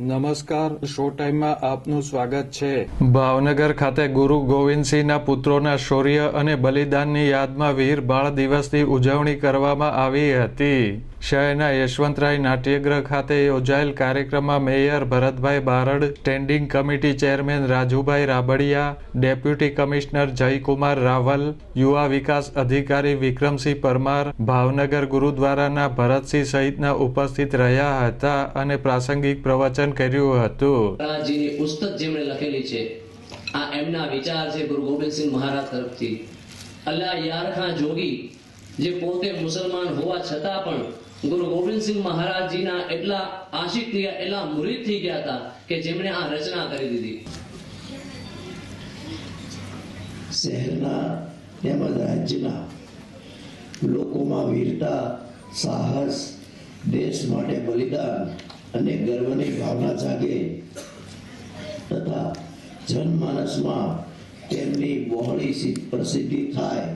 નમસ્કાર શો ટાઈમમાં આપનું સ્વાગત છે. ભાવનગર ખાતે ગુરુ ગોવિંદસિંહના પુત્રોના શૌર્ય અને બલિદાનની યાદમાં વીર બાળ દિવસની ઉજવણી કરવામાં આવી હતી. શહેરના યશવંતરાય નાટ્યગૃહ ખાતે યોજાયેલ કાર્યક્રમમાં mayor Bharatbhai Barad, standing committee chairman Rajubhai Rabadiya, deputy commissioner Jaykumar Raval, યુવા વિકાસ અધિકારી વિક્રમસિંહ પરમાર, ભાવનગર ગુરુદ્વારાના ભરતસિંહ સહિતના ઉપસ્થિત રહ્યા હતા અને પ્રાસંગિક પ્રવચન કર્યું હતું. પુસ્તક જેમણે લખેલી છે, આ એમના વિચાર છે ગુરુ ગોવિંદસિંહ મહારાજ તરફથી. અલ્લાહ યાર ખાં જોગી જે પોતે મુસલમાન હોવા છતાં પણ ગુરુ ગોવિંદસિંહ મહારાજજીના એટલા આશિક થયા, એટલા મુરીદ થઈ ગયા હતા કે જેમણે આ રચના કરી દીધી. શહેરના તેમજ રાજ્યના લોકોમાં વીરતા, સાહસ, દેશ માટે બલિદાન અને ગર્વની ભાવના જાગે તથા જનમાનસમાં તેમની બહોળી પ્રસિદ્ધિ થાય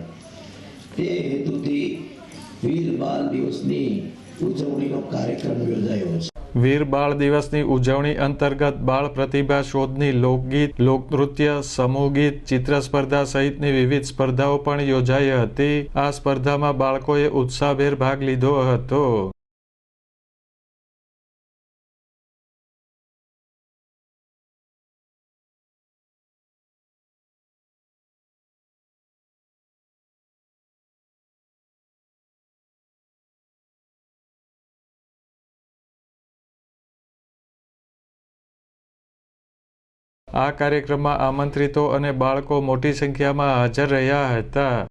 તે હેતુથી વીર બાલ દિવસની ઉજવણીનો કાર્યક્રમ યોજાયો છે. વીર બાળ દિવસની ઉજવણી અંતર્ગત બાળ પ્રતિભા શોધની લોકગીત, લોકનૃત્ય, સમૂહ ગીત ચિત્ર સ્પર્ધા સહિતની વિવિધ સ્પર્ધાઓ પણ યોજાઈ હતી. આ સ્પર્ધામાં બાળકોએ ઉત્સાહભેર ભાગ લીધો હતો. આ કાર્યક્રમમાં આમંત્રિતો અને બાળકો મોટી સંખ્યામાં હાજર રહ્યા હતા.